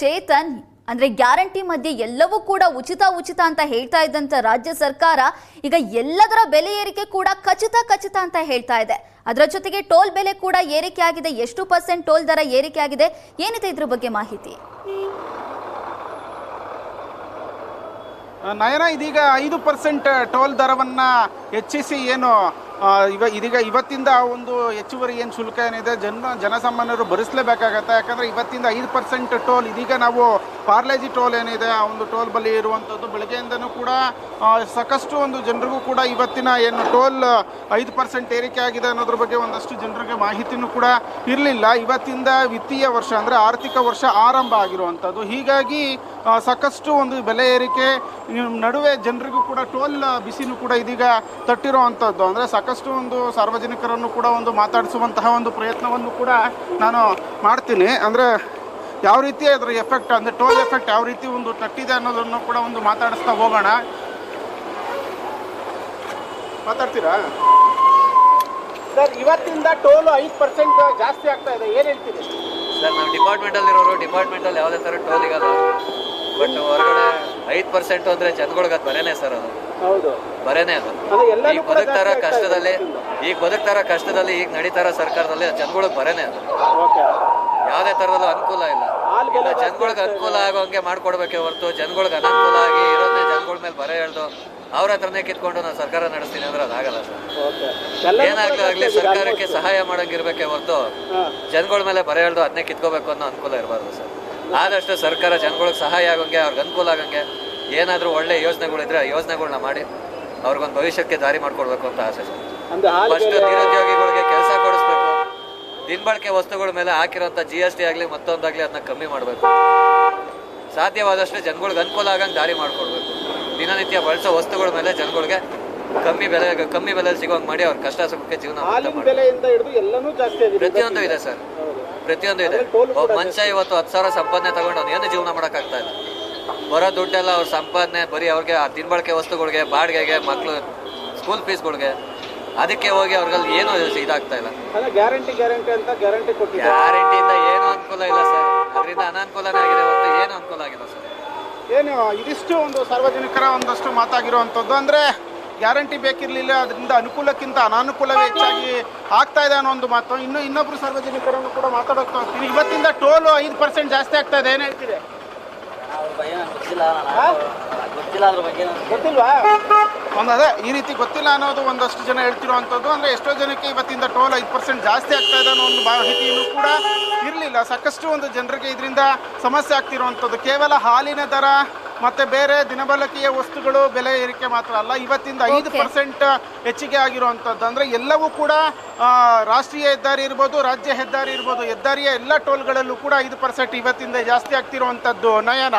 ಚೇತನ್, ಅಂದ್ರೆ ಗ್ಯಾರಂಟಿ ಮಧ್ಯೆ ಎಲ್ಲವೂ ಕೂಡ ಉಚಿತ ಉಚಿತ ಅಂತ ಹೇಳ್ತಾ ಇದ್ದಂತ ರಾಜ್ಯ ಸರ್ಕಾರ ಈಗ ಎಲ್ಲದರ ಬೆಲೆ ಏರಿಕೆ ಕೂಡ ಖಚಿತ ಖಚಿತ ಅಂತ ಹೇಳ್ತಾ ಇದೆ. ಅದರ ಜೊತೆಗೆ ಟೋಲ್ ಬೆಲೆ ಕೂಡ ಏರಿಕೆ ಆಗಿದೆ. ಎಷ್ಟು ಪರ್ಸೆಂಟ್ ಟೋಲ್ ದರ ಏರಿಕೆ ಆಗಿದೆ? ಏನಿದೆ ಇದ್ರ ಬಗ್ಗೆ ಮಾಹಿತಿ? ನಯನ, ಇದೀಗ ಐದು ಪರ್ಸೆಂಟ್ ಟೋಲ್ ದರವನ್ನ ಹೆಚ್ಚಿಸಿ ಏನು ಇವ ಇದೀಗ ಇವತ್ತಿಂದ ಆ ಒಂದು ಹೆಚ್ಚುವರಿ ಏನು ಶುಲ್ಕ ಏನಿದೆ ಜನ ಜನಸಾಮಾನ್ಯರು ಭರಿಸಲೇಬೇಕಾಗತ್ತೆ. ಯಾಕಂದ್ರೆ ಇವತ್ತಿಂದ ಐದು ಪರ್ಸೆಂಟ್ ಟೋಲ್ ಇದೀಗ ನಾವು ಪಾರ್ಲೇಜಿ ಟೋಲ್ ಏನಿದೆ, ಆ ಒಂದು ಟೋಲ್ ಬಳಿ ಇರುವಂಥದ್ದು ಬೆಳಗ್ಗೆಯಿಂದನೂ ಕೂಡ ಸಾಕಷ್ಟು ಒಂದು ಜನರಿಗೂ ಕೂಡ ಇವತ್ತಿನ ಏನು ಟೋಲ್ ಐದು ಪರ್ಸೆಂಟ್ ಏರಿಕೆ ಆಗಿದೆ ಅನ್ನೋದ್ರ ಬಗ್ಗೆ ಒಂದಷ್ಟು ಜನರಿಗೆ ಮಾಹಿತಿನೂ ಕೂಡ ಇರಲಿಲ್ಲ. ಇವತ್ತಿಂದ ವಿತ್ತೀಯ ವರ್ಷ ಅಂದರೆ ಆರ್ಥಿಕ ವರ್ಷ ಆರಂಭ ಆಗಿರುವಂಥದ್ದು ಹೀಗಾಗಿ ಸಾಕಷ್ಟು ಒಂದು ಬೆಲೆ ಏರಿಕೆ ನಡುವೆ ಜನರಿಗೂ ಕೂಡ ಟೋಲ್ ಬಿಸಿನೂ ಕೂಡ ಇದೀಗ ತಟ್ಟಿರುವಂಥದ್ದು ಅಂದರೆ ಸಾಕಷ್ಟು ಒಂದು ಸಾರ್ವಜನಿಕರನ್ನು ಕೂಡ ಒಂದು ಮಾತಾಡಿಸುವಂತಹ ಒಂದು ಪ್ರಯತ್ನವನ್ನು ಕೂಡ ನಾನು ಮಾಡ್ತೀನಿ. ಅಂದರೆ ಯಾವ ರೀತಿ ಅದರ ಎಫೆಕ್ಟ್ ಅಂದರೆ ಟೋಲ್ ಎಫೆಕ್ಟ್ ಯಾವ ರೀತಿ ಒಂದು ತಟ್ಟಿದೆ ಅನ್ನೋದನ್ನು ಕೂಡ ಒಂದು ಮಾತಾಡಿಸ್ತಾ ಹೋಗೋಣ. ಮಾತಾಡ್ತೀರಾ? ಸರ್ ಇವತ್ತಿಂದ ಟೋಲ್ ಐದು ಪರ್ಸೆಂಟ್ ಜಾಸ್ತಿ ಆಗ್ತಾ ಇದೆ. ಏನು ಹೇಳ್ತೀರಿ? ಸರ್ ನಾವು ಡಿಪಾರ್ಟ್ಮೆಂಟಲ್ಲಿ ಇರೋರು ಡಿಪಾರ್ಟ್ಮೆಂಟಲ್ಲಿ ಯಾವುದೇ ಥರ ಟೋಲ್ ಸಿಗಲ್ಲ ಬಟ್ ಹೊರಗಡೆ ಐದು ಪರ್ಸೆಂಟ್ ಅಂದರೆ ಜನಗಳಿಗೆ ಅದು ಬರೇನೆ ಸರ್ ಅದು. ಹೌದು. ಬರೇನೆ ಅದು. ಈಗ ಬದುಕ್ತಾರ ಕಷ್ಟದಲ್ಲಿ. ಈಗ ಬದುಕ್ತಾರ ಕಷ್ಟದಲ್ಲಿ ಈಗ ನಡೀತಾರ ಸರ್ಕಾರದಲ್ಲಿ ಜನಗಳಿಗೆ ಬರೇನೆ ಅದು. ಓಕೆ. ಯಾವುದೇ ತರದಲ್ಲೂ ಅನುಕೂಲ ಇಲ್ಲ. ಇಲ್ಲ ಜನಗಳಿಗೆ ಅನುಕೂಲ ಆಗೋಂಗೆ ಮಾಡ್ಕೊಡ್ಬೇಕೆ ಹೊರತು ಜನಗಳಿಗೆ ಅನುಕೂಲ ಆಗಿ ಇರೋದೇ ಜನಗಳ ಮೇಲೆ ಬರ ಹೇಳ್ದು ಅವ್ರ ಹತ್ರನೇ ಕಿತ್ಕೊಂಡು ನಾನು ಸರ್ಕಾರ ನಡೆಸ್ತೀನಿ ಅಂದ್ರೆ ಅದಾಗಲ್ಲ ಸರ್. ಏನಾಗ್ಲಾಗ್ಲಿ ಸರ್ಕಾರಕ್ಕೆ ಸಹಾಯ ಮಾಡಂಗಿರ್ಬೇಕೆ ಹೊರತು. ಜನಗಳ ಮೇಲೆ ಬರ ಹೇಳ್ದು ಅದನ್ನೇ ಕಿತ್ಕೋಬೇಕು ಅನ್ನೋ ಅನುಕೂಲ ಇರಬಾರ್ದು ಸರ್. ಆದಷ್ಟು ಸರ್ಕಾರ ಜನಗಳಿಗೆ ಸಹಾಯ ಆಗೋಂಗೆ ಅವ್ರಿಗೆ ಅನುಕೂಲ ಆಗಂಗೆ ಏನಾದರೂ ಒಳ್ಳೆ ಯೋಜನೆಗಳಿದ್ರೆ ಆ ಯೋಜನೆಗಳನ್ನ ಮಾಡಿ ಅವ್ರಿಗೊಂದು ಭವಿಷ್ಯಕ್ಕೆ ದಾರಿ ಮಾಡ್ಕೊಡ್ಬೇಕು ಅಂತ ಆಸೆ ಸರ್. ಫಸ್ಟ್ ನಿರುದ್ಯೋಗಿಗಳಿಗೆ ದಿನಬಳಕೆ ವಸ್ತುಗಳ ಮೇಲೆ ಹಾಕಿರೋಂಥ ಜಿ ಎಸ್ ಟಿ ಆಗಲಿ ಮತ್ತೊಂದಾಗಲಿ ಅದನ್ನ ಕಮ್ಮಿ ಮಾಡಬೇಕು. ಸಾಧ್ಯವಾದಷ್ಟು ಜನಗಳಿಗೆ ಅನುಕೂಲ ಆಗಂಗೆ ದಾರಿ ಮಾಡಿಕೊಡ್ಬೇಕು. ದಿನನಿತ್ಯ ಬಳಸೋ ವಸ್ತುಗಳ ಮೇಲೆ ಜನಗಳಿಗೆ ಕಮ್ಮಿ ಬೆಲೆ ಕಮ್ಮಿ ಬೆಲೆಯಲ್ಲಿ ಸಿಗೋಂಗೆ ಮಾಡಿ ಅವ್ರ ಕಷ್ಟ ಸುಖಕ್ಕೆ ಜೀವನ ಪ್ರತಿಯೊಂದು ಇದೆ ಸರ್. ಪ್ರತಿಯೊಂದು ಇದೆ. ಒಬ್ಬ ಮನುಷ್ಯ ಇವತ್ತು ಹತ್ತು ಸಾವಿರ ಸಂಪಾದನೆ ತಗೊಂಡು ಅವ್ನು ಏನು ಜೀವನ ಮಾಡೋಕ್ಕಾಗ್ತಾ ಇಲ್ಲ. ಬರೋ ದುಡ್ಡೆಲ್ಲ ಅವ್ರ ಸಂಪಾದನೆ ಬರೀ ಅವ್ರಿಗೆ ಆ ದಿನಬಳಕೆ ವಸ್ತುಗಳಿಗೆ ಬಾಡಿಗೆಗೆ ಮಕ್ಕಳು ಸ್ಕೂಲ್ ಫೀಸ್ಗಳಿಗೆ ಅದಕ್ಕೆ ಹೋಗಿ ಅವ್ರಿಗಲ್ಲಿ ಏನು ಇದಾಗ್ತಾ ಇಲ್ಲ. ಗ್ಯಾರಂಟಿ ಗ್ಯಾರಂಟಿ ಅಂತ ಗ್ಯಾರಂಟಿ ಕೊಟ್ಟಿದ್ದಾರೆ ಗ್ಯಾರಂಟಿಯಿಂದ ಏನು ಅನುಕೂಲ ಇಲ್ಲ ಸರ್. ಅದರಿಂದ ಅನಾನುಕೂಲನೇ ಆಗಿದೆ ಹೊರತು ಏನು ಅನುಕೂಲ ಆಗಿಲ್ಲ ಸರ್. ಏನು ಇದಿಷ್ಟು ಒಂದು ಸಾರ್ವಜನಿಕರ ಒಂದಷ್ಟು ಮಾತಾಗಿರುವಂಥದ್ದು ಅಂದರೆ ಗ್ಯಾರಂಟಿ ಬೇಕಿರಲಿಲ್ಲ ಅದರಿಂದ ಅನುಕೂಲಕ್ಕಿಂತ ಅನಾನುಕೂಲವೇ ಹೆಚ್ಚಾಗಿ ಆಗ್ತಾ ಇದೆ ಅನ್ನೋ ಒಂದು ಮಾತು. ಇನ್ನು ಇನ್ನೊಬ್ರು ಸಾರ್ವಜನಿಕರನ್ನು ಕೂಡ ಮಾತಾಡೋಕೆ ಹೋಗ್ತೀನಿ ಇವತ್ತಿಂದ ಟೋಲು ಐದು ಪರ್ಸೆಂಟ್ ಜಾಸ್ತಿ ಆಗ್ತಾ ಇದೆ. ಏನು ಹೇಳ್ತೀರಿ? ಗೊತ್ತಿಲ್ಲ ಹಾ? ಅದ್ರ ಬಗ್ಗೆ ನಂಗೆ ಗೊತ್ತಿಲ್ವಾ? ಒಂದು ಅದೇ ಈ ರೀತಿ ಗೊತ್ತಿಲ್ಲ ಅನ್ನೋದು ಒಂದಷ್ಟು ಜನ ಹೇಳ್ತಿರುವಂಥದ್ದು. ಅಂದರೆ ಎಷ್ಟೋ ಜನಕ್ಕೆ ಇವತ್ತಿಂದ ಟೋಲ್ ಐದು ಪರ್ಸೆಂಟ್ ಜಾಸ್ತಿ ಆಗ್ತಾ ಇದೆ ಅನ್ನೋ ಒಂದು ಮಾಹಿತಿಯೂ ಕೂಡ ಇರಲಿಲ್ಲ. ಸಾಕಷ್ಟು ಒಂದು ಜನರಿಗೆ ಇದರಿಂದ ಸಮಸ್ಯೆ ಆಗ್ತಿರುವಂಥದ್ದು. ಕೇವಲ ಹಾಲಿನ ದರ ಮತ್ತೆ ಬೇರೆ ದಿನಬಳಕೆಯ ವಸ್ತುಗಳು ಬೆಲೆ ಏರಿಕೆ ಮಾತ್ರ ಅಲ್ಲ ಇವತ್ತಿಂದ ಐದು. ಪರ್ಸೆಂಟ್ ಹೆಚ್ಚಿಗೆ ಆಗಿರುವಂಥದ್ದು. ಅಂದರೆ ಎಲ್ಲವೂ ಕೂಡ ರಾಷ್ಟ್ರೀಯ ಹೆದ್ದಾರಿ ಇರ್ಬೋದು ರಾಜ್ಯ ಹೆದ್ದಾರಿ ಇರ್ಬೋದು ಹೆದ್ದಾರಿಯ ಎಲ್ಲ ಟೋಲ್ಗಳಲ್ಲೂ ಕೂಡ ಐದು ಪರ್ಸೆಂಟ್ ಇವತ್ತಿಂದ ಜಾಸ್ತಿ ಆಗ್ತಿರುವಂಥದ್ದು ನಯನ.